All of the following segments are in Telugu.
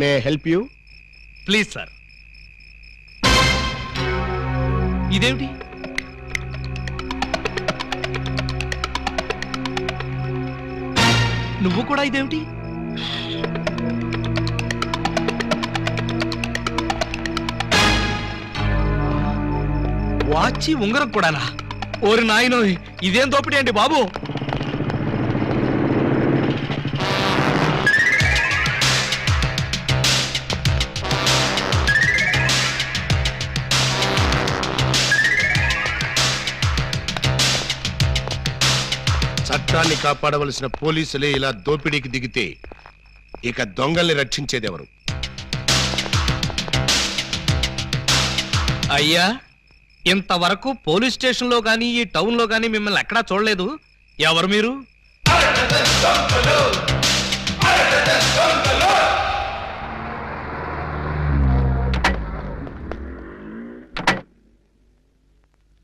May help you please sir ఇదేమిటి? నువ్వు కూడా ఇదేమిటి? వాచి ఉంగరం కూడానా? ఓరి నాయనో ఇదేం దోపిడీ అండి బాబు? కాపాడవలసిన పోలీసులే ఇలా దోపిడీకి దిగితే ఇక దొంగల్ని రక్షించేదెవరు? అయ్యా ఇంతవరకు పోలీస్ స్టేషన్లో గానీ ఈ టౌన్లో గానీ మిమ్మల్ని ఎక్కడా చూడలేదు. ఎవరు మీరు?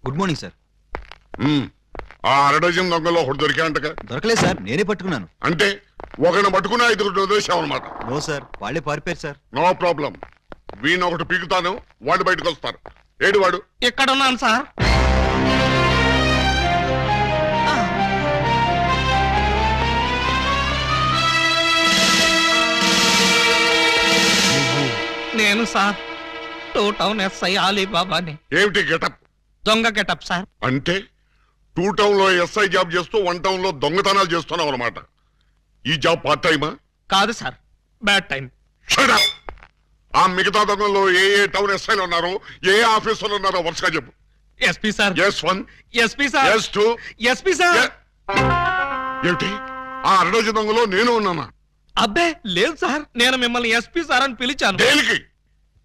Good morning sir. ఆ అరడజన్ దొంగలో ఒకటి దొరికాయంటగా దొరకలేదు సార్ నేనే పట్టుకున్నాను. అంటే ఒకరిని పట్టుకుని ఐదుగురు వదిలేసామన్నమాట నో సార్ వాళ్ళే పారిపోయారు సార్. No problem. వీణ ఒకటి పీకుతాను వాళ్ళు బయటకు వస్తారు. ఏడు వాడు? ఇక్కడ ఉన్నాను సార్ నేను సార్ టూ టౌన్ ఎస్ఐ అలీబాబాని ఏమిటి గెటప్? దొంగ గెటప్ సార్. అంటే? టూ టౌన్లో ఎస్ఐ జాబ్ చేస్తూ వన్ టౌన్లో దొంగతనాలు చేస్తున్నావు అనమాట ఈ జాబ్ పార్ట్ టైమా కాదు sir bad time Shut up! ఆ మిగతా దొంగల్లో ఏ ఏ టౌన్ ఎస్ఐలు ఉన్నారో ఏ ఆఫీసర్లు ఉన్నారో వరుసగా చెప్పు. SP sir. S one SP sir. S two SP sir. ఏమిటి? ఆ అరడజన్ దొంగలో నేను ఉన్నానా? అబ్బే లేదు సార్. నేను మిమ్మల్ని ఎస్పీ సార్ అని పిలిచాను. దేనికి?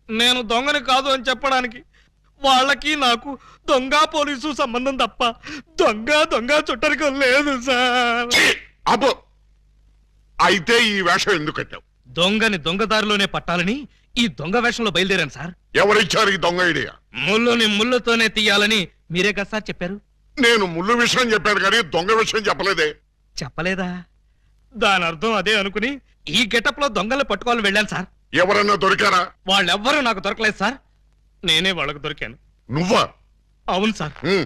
నేను దొంగని కాదు అని చెప్పడానికి వాళ్ళకి నాకు దొంగ పోలీసు సంబంధం తప్ప దొంగ దొంగ చుట్టరికం లేదు సార్! అబ్బో! అయితే ఈ వేషం ఎందుకు కట్టావు? దొంగని దొంగదారిలోనే పట్టాలని ఈ దొంగ వేషంలో బయలుదేరాను సార్. ఎవరిచ్చారు ఈ దొంగ ఐడియా? ముళ్ళుని ముళ్ళుతోనే తీయాలని మీరే కదా సార్ చెప్పారు. నేను ముళ్ళు విషయం చెప్పాను కానీ దొంగ విషయం చెప్పలేదే. చెప్పలేదా? దాని అర్థం అదే అనుకుని ఈ గెటప్లో దొంగలు పట్టుకోవాలని వెళ్ళాను సార్. ఎవరన్నా దొరికారా? వాళ్ళెవ్వరూ నాకు దొరకలేదు సార్. నేనే వాళ్ళకు దొరికాను. నువ్వా? అవును సార్.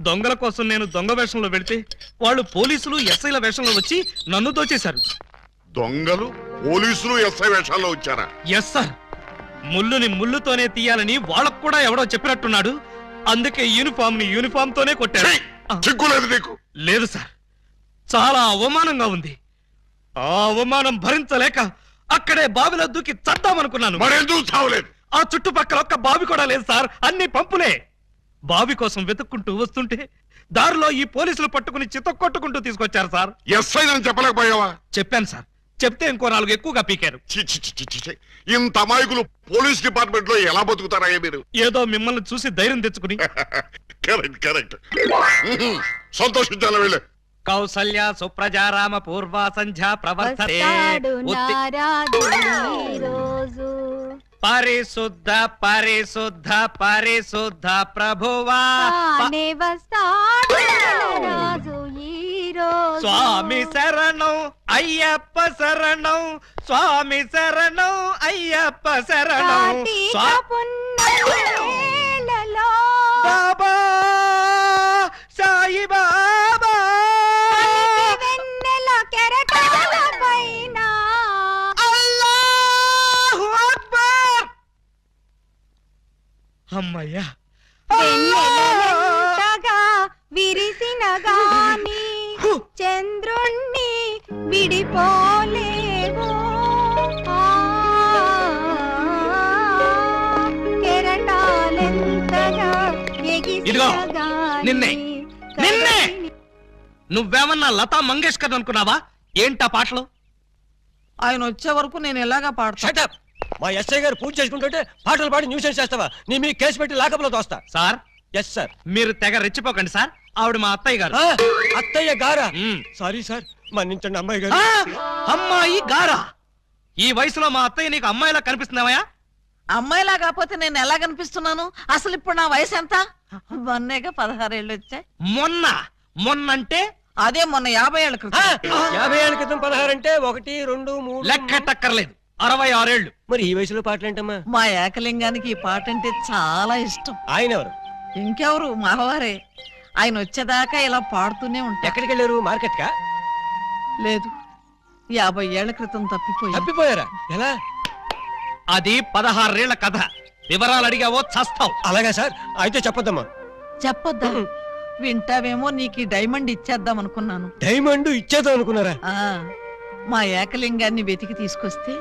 దొంగల కోసం నేను దొంగ వేషంలో వెళితే వాళ్ళు పోలీసులు ఎస్ఐల వేషంలో వచ్చి నన్ను దోచేశారు. దొంగలు పోలీసులు ఎస్ఐ వేషాల్లో వచ్చారా? Yes sir. ముళ్ళుని ముళ్ళుతోనే తీయాలని వాళ్ళకు కూడా ఎవడో చెప్పినట్టున్నాడు. అందుకే యూనిఫామ్ని యూనిఫామ్ తోనే కొట్టారు నీకు. లేదు సార్. చాలా అవమానంగా ఉంది. ఆ అవమానం భరించలేక అక్కడే బావిలో దూకి చద్దామనుకున్నాను. మరెందుకు చావలేదు? ఆ చుట్టుపక్కల ఒక్క బావి కూడా లేదు సార్. అన్ని పంపులే. బావి కోసం వెతుక్కుంటూ వస్తుంటే దారిలో ఈ పోలీసులు పట్టుకుని చితక్కొట్టుకుంటూ తీసుకొచ్చారు సార్. ఎస్ఐ అని చెప్పలేకపోయావా? చెప్పాను సార్. చెప్తే ఇంకో నాలుగు ఎక్కువగా పీకారు. ఛీ, ఛీ, ఛీ, ఛీ, ఛీ, ఛీ. ఇంత అమాయకులు పోలీస్ డిపార్ట్మెంట్లో ఎలా బతుకుతారయ్యా మీరు? ఏదో మిమ్మల్ని చూసి ధైర్యం తెచ్చుకుని. Correct correct. సంతోషించాలి వెళ్ళే. కౌసల్య సుప్రజారామ పూర్వ సంధ్యా ప్రవర్తతే. వస్తాడు ఉత్తి- నారాజు ఈ రోజు. పరిశుద్ధ పరిశుద్ధ పరిశుద్ధ ప్రభువా. తానే వస్తాడు రాజు స్వామి శరణం అయ్యప్ప శరణం. స్వామి శరణం అయ్యప్ప శరణం. కార్తీక స్వా- బాబా అమ్మయ్యా. వెన్నెలెంతగా విరిసిన గాని చంద్రుణ్ణి విడిపోలేవు. ఆ, కెరటాలెంతగా ఎగిసిన ఇదిగో, గాని నిన్నే, నిన్నే! నువ్వేమన్నా లతా మంగేష్కర్ అనుకున్నావా? ఏంటా పాటలు? ఆయన వచ్చే వరకు నేను ఎలాగా పాడతా? షటప్ మా ఎస్ఐ గారు పూజ చేసుకుంటుంటే పాటలు పాడి న్యూసెన్స్ చేస్తావా? నీ మీ కేసు పెట్టి లాకప్లో తోస్తా. సార్? ఎస్ సార్ మీరు తెగ రెచ్చిపోకండి సార్. ఆవిడ మా అత్తయ్య గారు. ఆ, అత్తయ్య గారా. సారీ సార్ మన్నించండి అమ్మాయి గారు. ఆ, అమ్మాయి గారా? ఈ వయసులో మా అత్తయ్య నీకు అమ్మాయిలా కనిపిస్తున్నావా అమ్మాయిలా కాకపోతే నేను ఎలా కనిపిస్తున్నాను? అసలు ఇప్పుడు నా వయసు ఎంత? మొన్నేగా పదహారేళ్ళు వచ్చాయి. మొన్న మొన్నంటే? అదే మొన్న యాభై ఏళ్ళ ఆ, క్రితం. యాభై ఏళ్ళ క్రితం పదహారు అంటే ఒకటి రెండు మూడు. లెక్కటక్కర్లేదు అరవై ఆరేళ్ళు మరి ఈ వయసులో పాటలు ఏంటమ్మా మా ఏకలింగానికి ఈ పాట అంటే చాలా ఇష్టం. ఆయన ఎవరు ఇంకెవరు? మావారే ఆయన వచ్చేదాకా ఇలా పాడుతూనే ఉంటా ఎక్కడికి వెళ్ళారు మార్కెట్ కా లేదు. యాభై ఏళ్ళ క్రితం తప్పిపోయి తప్పిపోయారా? ఎలా? అది పదహారేళ్ళ కథ. వివరాలు అడిగావో చస్తావు. అలాగా సార్. అయితే చెప్పొద్దమ్మా. చెప్పొద్దా? వింటావేమో నీకు ఈ డైమండ్ ఇచ్చేద్దాం అనుకున్నాను. డైమండ్ ఇచ్చేద్దాం అనుకున్నారా? ఆ. మా ఏకలింగాన్ని వెతికి తీసుకొస్తే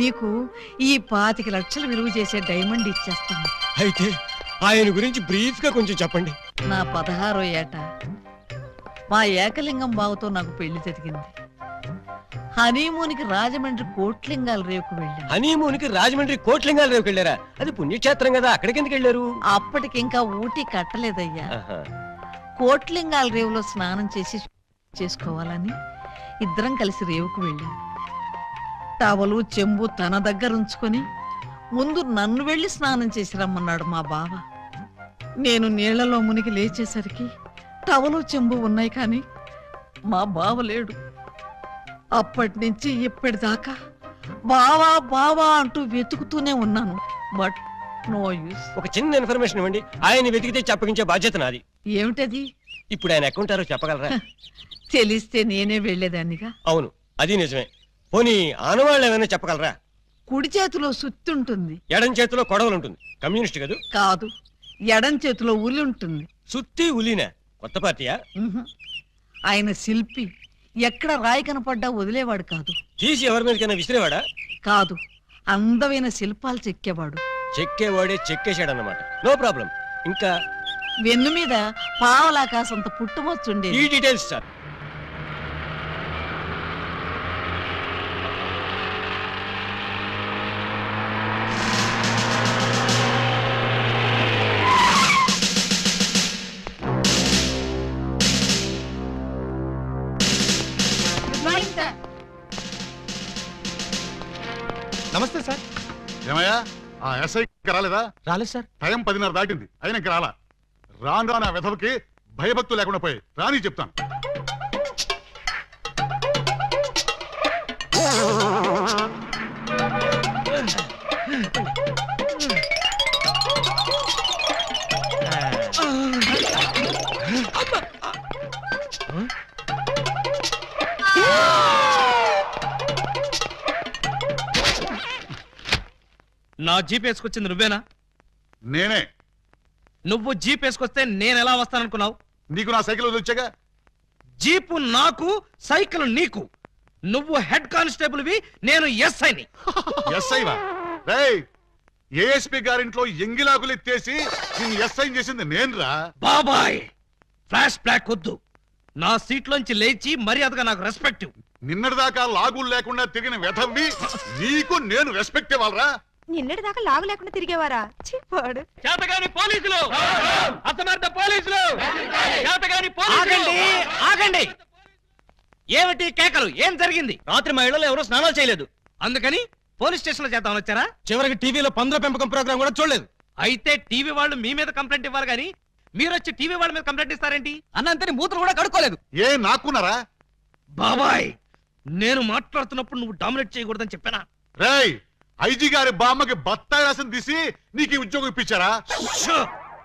నీకు ఈ పాతిక లక్షలు విలువ చేసే డైమండ్ ఇచ్చేస్తాను. అయితే ఆయన గురించి బ్రీఫ్గా కొంచెం చెప్పండి. నా పదహారో ఏట. మా ఏకలింగం బావతో నాకు పెళ్ళి జరిగింది. హనీమూన్కి రాజమండ్రి కోట్లింగాల రేవుకు వెళ్ళాను. హనీమూన్కి రాజమండ్రి కోట్లింగాల రేవుకి వెళ్ళారా? అది పుణ్యక్షేత్రం కదా అక్కడికి ఎందుకు వెళ్ళారు అప్పటికింకా ఊటీ కట్టలేదయ్యా. కోట్లింగాల రేవులో స్నానం చేసి చేసుకోవాలని ఇద్దరం కలిసి రేవుకు వెళ్ళాం. టవలు చెంబు తన దగ్గర ఉంచుకొని ముందు నన్ను వెళ్ళి స్నానం చేసి రమ్మన్నాడు మా బావ. నేను నీళ్ళలో మునిగి లేచేసరికి టవలు చెంబు ఉన్నాయి కానీ మా బావ లేడు. అప్పటి నుంచి ఇప్పటిదాకా బావా బావా అంటూ వెతుకుతూనే ఉన్నాను. But no use. ఒక చిన్న ఇన్ఫర్మేషన్ ఇవ్వండి. ఆయన వెతికితే చెప్పగించే బాధ్యత నాది. ఏమిటది? ఇప్పుడు ఆయన ఎక్కడుంటారో చెప్పగలరా? తెలిస్తే నేనే వెళ్ళేదాన్నిగా. అవును అది నిజమే. పోనీ ఆనవాళ్ళు ఏమైనా చెప్పగలరా? కుడి చేతిలో సుత్తి ఉంటుంది ఎడం చేతిలో కొడవలు ఉంటుంది కమ్యూనిస్ట్ కదూ? కాదు. ఎడం చేతిలో ఉలి ఉంటుంది సుత్తి ఉలీనా? కొత్త పార్టీయా? ఉహు. ఆయన శిల్పి. ఎక్కడ రాయి కనపడ్డా వదిలేవాడు కాదు. తీసి ఎవరి మీదకైనా విసిరేవాడా? కాదు. అందమైన శిల్పాలు చెక్కేవాడు. చెక్కేవాడే చెక్కేశాడన్నమాట. No problem. ఇంకా వెన్ను మీద పావలాకాసంత ఈ పుట్టుమచ్చుండేది డీటెయిల్స్ సార్. నమస్తే సార్. ఏమయ్యా? ఆ ఎస్ఐ రాలేదా? రాలేదు సార్. టైం పదిన్నర దాటింది. అయినా ఇంకా రాలా? రాను రాను ఆ వెధవకి భయభక్తులు లేకుండా పోయి రాని చెప్తాను. నా జీప్ వేసుకొచ్చింది నువ్వేనా? నేనే. నువ్వు జీప్ వేసుకొస్తే నేను ఎలా వస్తాననుకున్నావు? నీకు నా సైకిల్ వచ్చాగా జీపు నాకు సైకిల్ నీకు. నువ్వు హెడ్ కానిస్టేబుల్ వి నేను ఎస్ఐని. ఎస్ఐ వా రేయ్ ఏఎస్పి గారింట్లో ఎంగిలాకులు ఎత్తేసి నిన్ను ఎస్ఐ చేసింది నేనురా. బాబాయ్ ఫ్లాష్ బ్లాక్ వద్దు. నా సీట్లోంచి లేచి మర్యాదగా నాకు రెస్పెక్ట్ నిన్నటిదాకా లాగులు లేకుండా తిరిగిన వెధవ్వి నీకు నేను రెస్పెక్ట్ ఇవ్వాలరా. నిన్నటి దాకా లాగు లేకుండా తిరిగేవారా చిప్పాడు చేతగాని పోలీసులు! అసమర్థ పోలీసులు! చేతగాని ఆగండి ఆగండి! ఏమిటి కేకలు? ఏం జరిగింది? రాత్రి మా ఇళ్ళలో ఎవరో స్నానాలు చేయలేదు. అందుకని పోలీస్ స్టేషన్లో చేద్దామని వచ్చారా? చివరికి టీవీలో పందుల పెంపకం ప్రోగ్రామ్ కూడా చూడలేదు. అయితే టీవీ వాళ్ళు మీ మీద కంప్లైంట్ ఇవ్వాలి కానీ మీరు వచ్చి టీవీ వాళ్ళ మీద కంప్లైంట్ ఇస్తారేంటి? అన్నంతని మూతలు కూడా కడుక్కోలేదు. ఏ నాకున్నారా? బాబాయ్ నేను మాట్లాడుతున్నప్పుడు నువ్వు డామినేట్ చేయకూడదని చెప్పానా? రేయ్ ఐజీ గారి బామ్మకి బత్తాయి రాసం తీసి నీకు ఈ ఉద్యోగం ఇప్పించారా?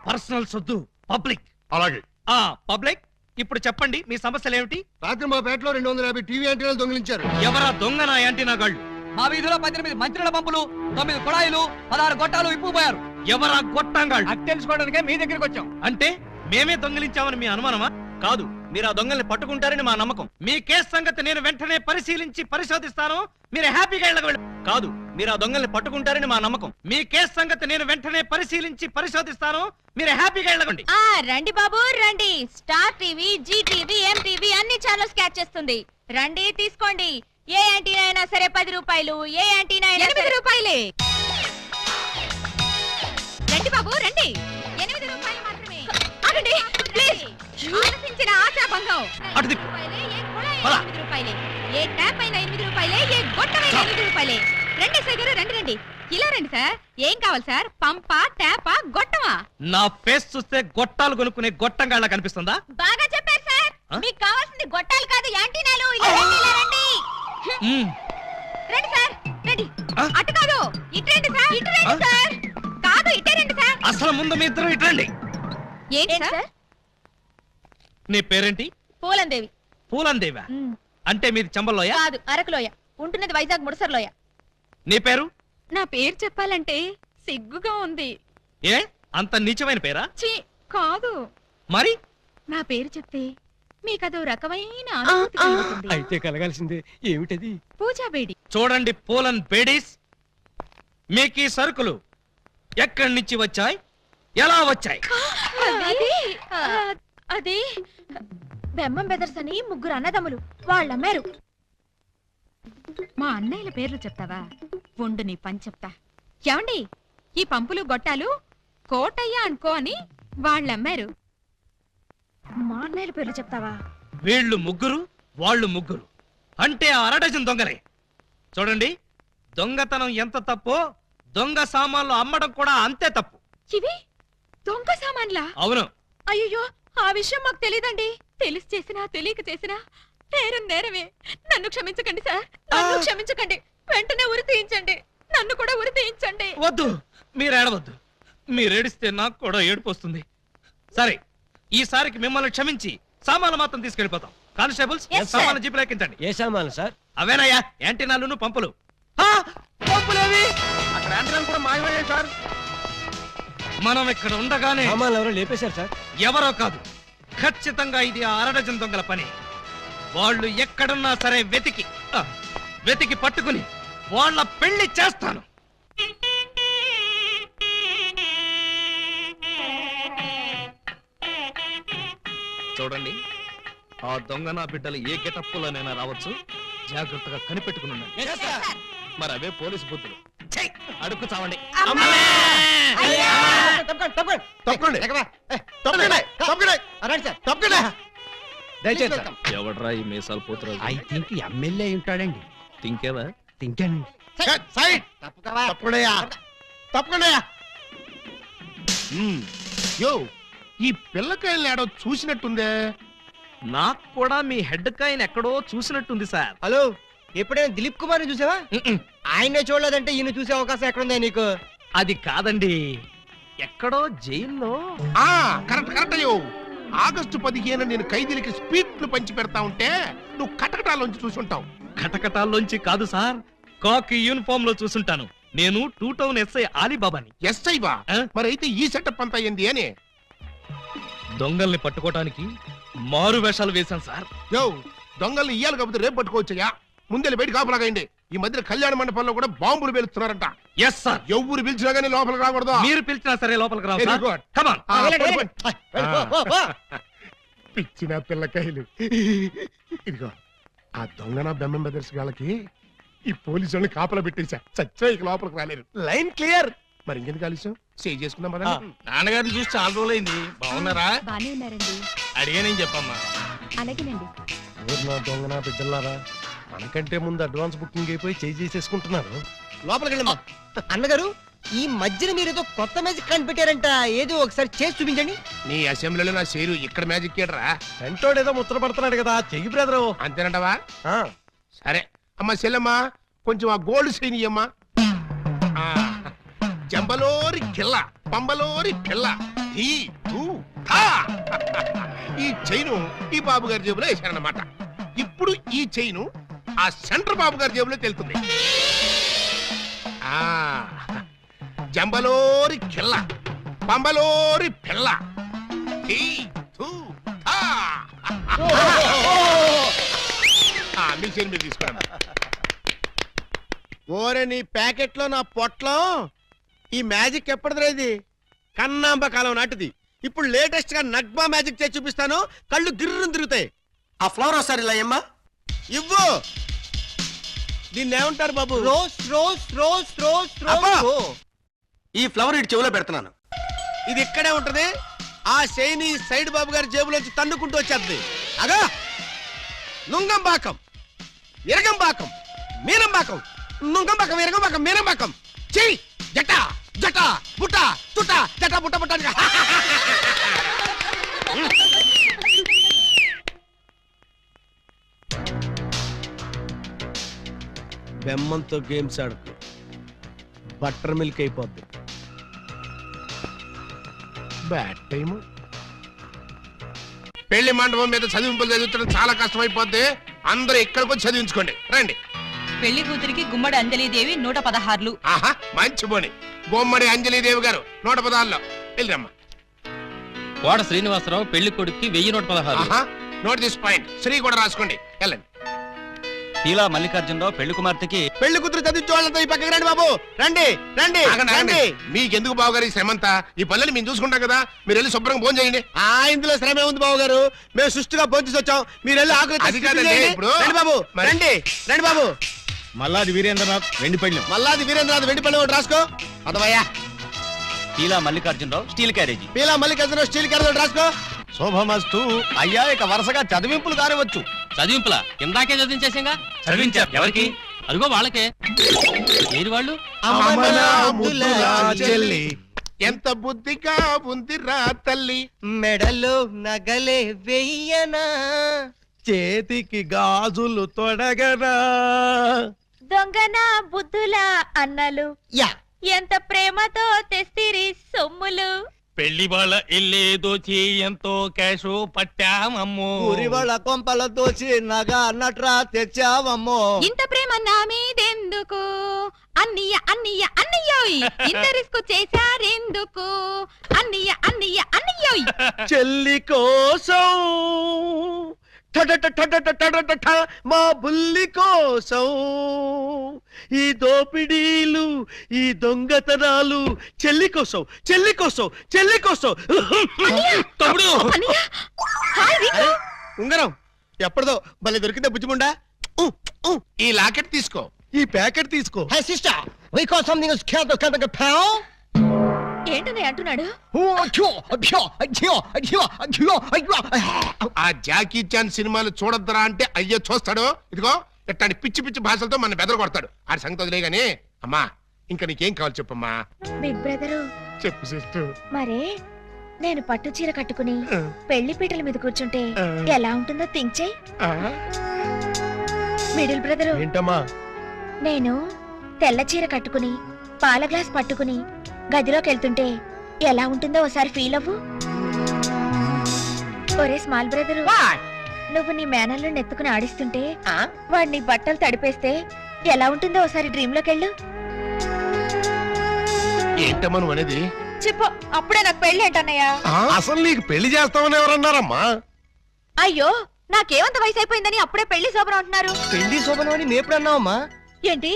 Personal సొద్దు public. అలాగే. ఆ పబ్లిక్ ఇప్పుడు చెప్పండి మీ సమస్యలు ఏమిటి రాత్రి మా పేటలో రెండు వందల యాభై టీవీ యాంటీనాలు దొంగిలించారు. ఎవరా దొంగ నా యాంటీనా గాళ్ళు మా వీధిలో పద్దెనిమిది మంత్రుల పంపులు తొమ్మిది కుళాయిలు పదహారు గొట్టాలు ఇప్పుకుపోయారు. ఎవరా గొట్టంగాళ్ళు? అది తెలుసుకోవడానికే మీ దగ్గరికి వచ్చాం. అంటే మేమే దొంగిలించామని మీ అనుమానమా? కాదు మీరు ఆ దొంగల్ని పట్టుకుంటారని మా నమ్మకం. మీ కేసు సంగతి నేను వెంటనే పరిశీలించి పరిశోధిస్తాను. మీరు హ్యాపీగా ఇళ్ళకి వెళ్ళ కాదు మీరు ఆ దొంగల్ని పట్టుకుంటారని మా నమ్మకం. మీ కేసు సంగతి నేను వెంటనే పరిశీలించి పరిశోధిస్తాను. మీరు హ్యాపీగా వెళ్ళకండి. ఆ రండి బాబు రండి. Star TV Zee TV MTV అన్ని ఛానల్స్ క్యాచ్ చేస్తుంది. రండి తీసుకోండి. ఏ యాంటీనా అయినా సరే పది రూపాయలు ఏ యాంటీనా అయినా ఎనిమిది రూపాయలే. రండి బాబు రండి. ఎనిమిది రూపాయలు మాత్రమే. ఆగండి ప్లీజ్. ఆలోచించిన ఆశాభంగం. అటు తిప్పు. రూపాయలే, ఏ పద. ఎనిమిది రూపాయలే ఏ ట్యాప్ అయినా ఎనిమిది రూపాయలే ఏ గొట్టమైనా ఎనిమిది రూపాయలే. రండి సార్ గారు రండి రండి. ఇలా రండి సార్. ఏం కావాలి సార్? పంపా ట్యాపా గొట్టమా? నా ఫేస్ చూస్తే గొట్టాలు కొనుక్కునే గొట్టంగాళ్ళ కనిపిస్తుందా? బాగా చెప్పారు సార్. ఆ? మీకు కావాల్సింది గొట్టాలు కాదు యాంటీనాలు. ఇలా రండి ఇలా రండి. మ్మ్. రండి సార్ రండి. ఆ? అటు కాదు ఇటు రండి సార్ ఇటు రండి ఆ? సార్. కాదు ఇటే రండి సార్. అసలు ముందు మీ ఇద్దరు ఇట్రండి ఏంటి సార్? నీ పేరేంటి? పూలందేవి. పూలందేవా? అంటే మీది చంబల్లోయ? కాదు అరకులోయ. ఉంటున్నది వైజాగ్ ముడసర్లోయ. నీ పేరు? నా పేరు చెప్పాలంటే సిగ్గుగా ఉంది. ఏ? అంత నీచమైన పేరా? ఛీ కాదు. మరి? నా పేరు చెప్తే మీకదో రకమైన అనుభూతి కలుగుతుంది. అయితే కలగాల్సిందే. ఏమిటది? పూజా బేడి. చూడండి పూలన్ బేడీస్. మీకు ఈ సరుకులు ఎక్కడి నుంచి వచ్చాయి? ఎలా వచ్చాయి? అది అది బెమ్మం బెదర్స్ అని ముగ్గురు అన్నదమ్ములు. వాళ్ళమ్మారు. మా అన్నయ్యల పేర్లు చెప్తావా? ఉండు నీ పని చెప్తా. ఏమండి? ఈ పంపులు గొట్టాలు కోటయ్య అనుకో అని వాళ్ళమ్మారు. మా అన్నయ్యల పేర్లు చెప్తావా? వీళ్ళు ముగ్గురు వాళ్ళు ముగ్గురు. అంటే ఆ అరడజన్ దొంగలే. చూడండి దొంగతనం ఎంత తప్పో దొంగ సామాన్లు అమ్మడం కూడా అంతే తప్పు. ఇవి దొంగ సామాన్లా? అవును. అయ్యో ఆ విషయం మాకు తెలియదండి తెలిసి చేసినా తెలియక చేసినా నేరం నేరమే. నన్ను క్షమించకండి సార్. నన్ను. క్షమించకండి. వెంటనే ఉరి తీయించండి. నన్ను కూడా ఉరి తీయించండి. వద్దు. మీరు ఏడవద్దు. మీరు ఏడిస్తే నాకు కూడా ఏడుపు వస్తుంది. సరే ఈసారికి మిమ్మల్ని క్షమించి సామాన్లు మాత్రం తీసుకెళ్ళిపోతాం. Constables Yes, sir. సామాన్లు జీపులు ఎక్కించండి. ఏ సామాను సార్ అవేనయ్యా యాంటీనాలు పంపులు. ఆ, పంపులేవి? అక్కడ యాంటీనాలు కూడా మాయమయ్యాయి సార్. మనం ఇక్కడ ఉండగానే సామాన్లు ఎవరో లేపేశారు సార్ ఎవరో కాదు. ఖచ్చితంగా ఇది ఆ అరడజన్ దొంగల పని. వాళ్ళు ఎక్కడున్నా సరే వెతికి ఆ, వెతికి పట్టుకుని వాళ్ళ పెళ్ళి చేస్తాను. చూడండి ఆ దొంగ నా బిడ్డలు ఏ గెటప్పులోనైనా రావచ్చు జాగ్రత్తగా కనిపెట్టుకుని ఉండండి. మరి అవే పోలీసు బుద్ధులు ఛై! అడుక్కు చావండి. తప్పకండి తప్పకండి. తప్పకండి. తప్పకండి రండి సార్. తప్పకండి. దయచేసి సార్. ఎవడ్రా ఈ మీసాలు పోతురాజు? ఐ థింక్ ఎమ్మెల్యే ఉంటాడండి. తింకేవా? తింటానండి. సైడ్! తప్పకుండా తప్పకుండా యో ఈ పిల్లకాయలు ఏడో చూసినట్టుందే? నాకు కూడా మీ హెడ్ కాయిన్ ఎక్కడో చూసినట్టుంది సార్. హలో ఎప్పుడైనా దిలీప్ కుమార్ చూసావా? ఆయనే చూడలేదంటే ఈయన చూసే అవకాశం ఎక్కడుందా నీకు? అది కాదండి. ఎక్కడో జైల్లో. ఆ కరెక్ట్ కరెక్ట్ అయ్యో. ఆగస్టు పదిహేను నేను ఖైదీలకి స్పీట్లు పంచి పెడతా ఉంటే నువ్వు కటకటాలోంచి చూసుంటావు. కటకటాల్లోంచి కాదు సార్ కాకి యూనిఫామ్లో చూసుంటాను. నేను టూ టౌన్ ఎస్ఐ ఆలీబాబాని ఎస్ఐ బా ఆ? మరి అయితే ఈ సెటప్ అంతా ఏంది అని? దొంగల్ని పట్టుకోవటానికి మారు వేషాలు వేశాను సార్. యో దొంగల్ని ఇయ్యాలి కాకపోతే రేపు పట్టుకోవచ్చయ్యా. ముందే బయట కాపలాగండి ఈ మధ్యన కళ్యాణ మండపంలో కూడా బాంబులు పేలుస్తున్నారంట. ఎస్ సార్ ఎవ్వరు పిలిచినా గానీ లోపలికి రాకూడదు. మీరు పిలిచినా సరే లోపలికి రావు Very good. ఆ, పోయి. పోయి. పిచ్చిన పిల్లకాయలు. ఇదిగో ఆ దొంగన బెమ్మం బెదర్స్ గాళ్ళకి ఈ పోలీసు వాళ్ళని కాపలా పెట్టేశా. చచ్చా ఇక లోపలికి రాలేరు లైన్ క్లియర్. మరి ఇంకెందుకు ఆలస్యం? సేవ్ చేసుకుందాం పదా నాన్నగారిని చూసి చాలా రోజులైంది. బాగున్నారా? బానే ఉన్నారండి. అడిగానేం చెప్పమ్మా. అలాగేనండి. దొంగన బిడ్డలారా మనకంటే ముందు అడ్వాన్స్ బుకింగ్ అయిపోయి చేయి చేసేసుకుంటున్నారు. లోపలికి వెళ్ళమ్మా. అన్నగారు ఈ మధ్యన మీరు ఏదో కొత్త మ్యాజిక్ కనిపెట్టారంట. ఏదో ఒకసారి చేసి చూపించండి. నీ అసెంబ్లీలో నా షేరు ఇక్కడ మ్యాజిక్ ఏడరా వెంటోడు ఏదో ముచ్చట పడుతున్నాడు కదా చెయ్యి బ్రదరు. అంతేనంటవా? సరే. అమ్మా సెల్లమ్మా కొంచెం ఆ గోల్డ్ సైన్ ఇయ్యమ్మా. ఆ, జంబలోరి కిల్ల పంబలోరి పిల్ల. ధూ, ధా. ఈ చైను ఈ బాబు గారి జేబులో వేశారన్నమాట. ఇప్పుడు ఈ చైను ఆ సెంటర్ బాబు గారి జేబులో తెలుతుంది. ఆ జంబలోరి కిల్ల పంబలోరి పిల్ల. ఆ, మీ మీరు ఓరే నీ ప్యాకెట్లో నా పొట్లో ఈ మ్యాజిక్ ఎప్పటిదిరా ఇది? కన్నాంబ కాలం నాటిది. ఇప్పుడు లేటెస్ట్గా నగ్మా మ్యాజిక్ చేసి చూపిస్తాను కళ్ళు గిర్రం తిరుగుతాయి. ఆ ఫ్లవర్ ఒకసారి ఇలా ఇవ్వు. దీన్ని ఏమంటారు బాబు? రోస్ రోస్ రోస్ రోస్ అబ్బా! రోస్ ఈ ఫ్లవర్ ఇటు చెవిలో పెడుతున్నాను. ఇది ఇక్కడే ఉంటది. ఆ శైని సైడ్ బాబు గారి జేబులోంచి తన్నుకుంటూ వచ్చేది అగా! నుంగంబాకం ఇరగంబాకం మీనంబాకం నుంగంబాకం ఇరగంబాకం మీనంబాకం చెయ్యి! జట జట బుట్ట తుట జట బుట్ట బుట్ట అని. బెమ్మంతో గేమ్స్ ఆడుకో బటర్ మిల్క్ అయిపోద్ది. Bad time. పెళ్ళి మండపం మీద చదివింపులు చదువుతుంటే చాలా కష్టం అయిపోద్ది అందరూ ఇక్కడికి వచ్చి చదివించుకోండి. రండి. పెళ్ళి కూతురికి గుమ్మడి అంజలీదేవి నూట పదహార్లు. ఆహా మంచి పోని. గోమ్మడి అంజలీదేవి గారు నూట పదాల్లో వెళ్ళిరమ్మా. కోట శ్రీనివాసరావు పెళ్ళి కొడుక్కి వెయ్యి నూట పదహారు ఆహా నోట్ దిస్ పాయింట్. శ్రీ కూడా రాసుకోండి. వెళ్ళండి. తీలా మల్లికార్జునరావు పెళ్ళి కుమార్తెకి పెళ్ళి కూతురు చదివించే వాళ్ళంతా ఈ పక్కకి రండి బాబు. రండి రండి రండి. మీకెందుకు బాబు గారు ఈ శ్రమంతా? ఈ పనులు మేము చూసుకుంటాం కదా. మీరు వెళ్ళి శుభ్రంగా భోజనం చేయండి. ఆ ఇందులో శ్రమ ఉంది బాబు గారు మేము సుష్టిగా భోజనం వచ్చాం. మీరు వెళ్ళి ఆకలి అది కాదండి ఇప్పుడు రండి బాబు రండి రండి బాబు. మల్లాది వీరేంద్రనాథ్ వెండి పళ్ళెం. మల్లాది వీరేంద్రనాథ్ వెండి పళ్ళు ఒకటి రాసుకో. అదవయ్యా తీలా మల్లికార్జునరావు స్టీల్ క్యారేజీ. పీలా మల్లికార్జున స్టీల్ క్యారెట్ రాసుకో. శోభమస్తు అయ్యా ఇక వరుసగా చదివింపులు కారవచ్చు. చదివింపులా? ఇందాకే చదివించేసాగా చదివించారు. ఎవరికి? అదిగో వాళ్ళకే. ఏది వాళ్ళు? అమలా ముద్దులా చెల్లి. ఎంత బుద్ధిగా ఉందిరా తల్లి. మెడలో నగలే వెయ్యనా? చేతికి గాజులు తొడగరా దొంగన బుద్ధుల అన్నలు? యా. ఎంత ప్రేమతో తెస్తిరి సొమ్ములు? పెళ్ళి వాళ్ళ ఇల్లే దోచి ఎంతో క్యాష్ పట్టామమ్మో. ఊరి వాళ్ళ కొంపల దోచి నగ నట్రా తెచ్చావమ్మో. ఇంత ప్రేమ నా మీదెందుకు? అన్నయ్య అన్నయ్య అన్నయ్యోయ్. ఇంత రిస్క్ చేశారెందుకు? అన్నయ్య అన్నయ్య అన్నయ్యోయ్. చెల్లి కోసం మా బుల్లి కోసం ఈ దోపిడీలు ఈ దొంగతనాలు చెల్లి కోసం చెల్లి కోసం చెల్లి కోసం. తమ్ముడు! ఉంగరం ఎప్పటిదో భలే దొరికిందా బుజ్జిముండా. ఈ లాకెట్ తీసుకో. ఈ ప్యాకెట్ తీసుకో. Hey sister we call something ఏంటన్నయ్య అంటున్నాడు? ఆ జాకీ చాన్ సినిమాలు చూడొద్దరా అంటే అయ్యో చూస్తాడు. ఇదిగో ఇట్లాంటి పిచ్చి పిచ్చి భాషలతో మన బెదర కొడతాడు. ఆ సంగతి వదిలే గానీ. అమ్మా ఇంకా నీకేం కావాలి చెప్పమ్మా? Big brother. చెప్పు సిస్టర్. మరే నేను పట్టు చీర కట్టుకుని పెళ్ళి పీటల మీద కూర్చుంటే ఎలా ఉంటుందో థింక్ చెయ్యి మిడిల్ బ్రదరు. ఏంటమ్మా? నేను తెల్ల చీర కట్టుకుని పాల గ్లాస్ పట్టుకుని గదిలోకి వెళ్తుంటే ఎలా ఉంటుందో ఒకసారి ఫీల్ అవ్వు. ఒరే స్మాల్ బ్రదరు నువ్వు నీ మేనల్ని నెత్తుకుని ఆడిస్తుంటే వాడు నీ బట్టలు తడిపేస్తే ఎలా ఉంటుందో ఒకసారి డ్రీమ్లోకి వెళ్ళు. ఏంటమ్మా నువ్వు అనేది? చెప్పు అప్పుడే నాకు పెళ్ళి ఏంటన్నయ్య? అసలు నీకు పెళ్ళి చేస్తామని ఎవరన్నారమ్మా? అయ్యో నాకేమంత వయసు అయిపోయిందని అప్పుడే పెళ్ళి శోభనం అంటున్నారు. పెళ్ళి శోభనం అని మేప్పుడు అన్నావమ్మా? ఏంటి?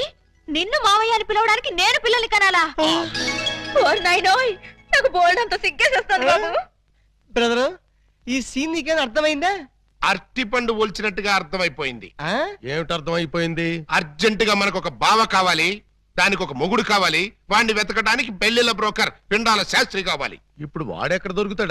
నిన్ను మావయ్య అని పిలవడానికి నేను పిల్లల్ని కనాలా? ఓర్ నాయనోయ్ నాకు బోల్డ్ అంత సిగ్గేసేస్తాను బాబు. బ్రదర్ ఈ సీన్ నీకేం అర్థమైందా? అరటి పండు ఒలిచినట్టుగా అర్థమైపోయింది. ఆ? ఏమిటి అర్థమైపోయింది? అర్జెంట్గా మనకు ఒక బావ కావాలి దానికి ఒక మొగుడు కావాలి వాడిని వెతకడానికి పెళ్ళిళ్ళ బ్రోకర్ పిండాల శాస్త్రి కావాలి. ఇప్పుడు వాడెక్కడ దొరుకుతాడు?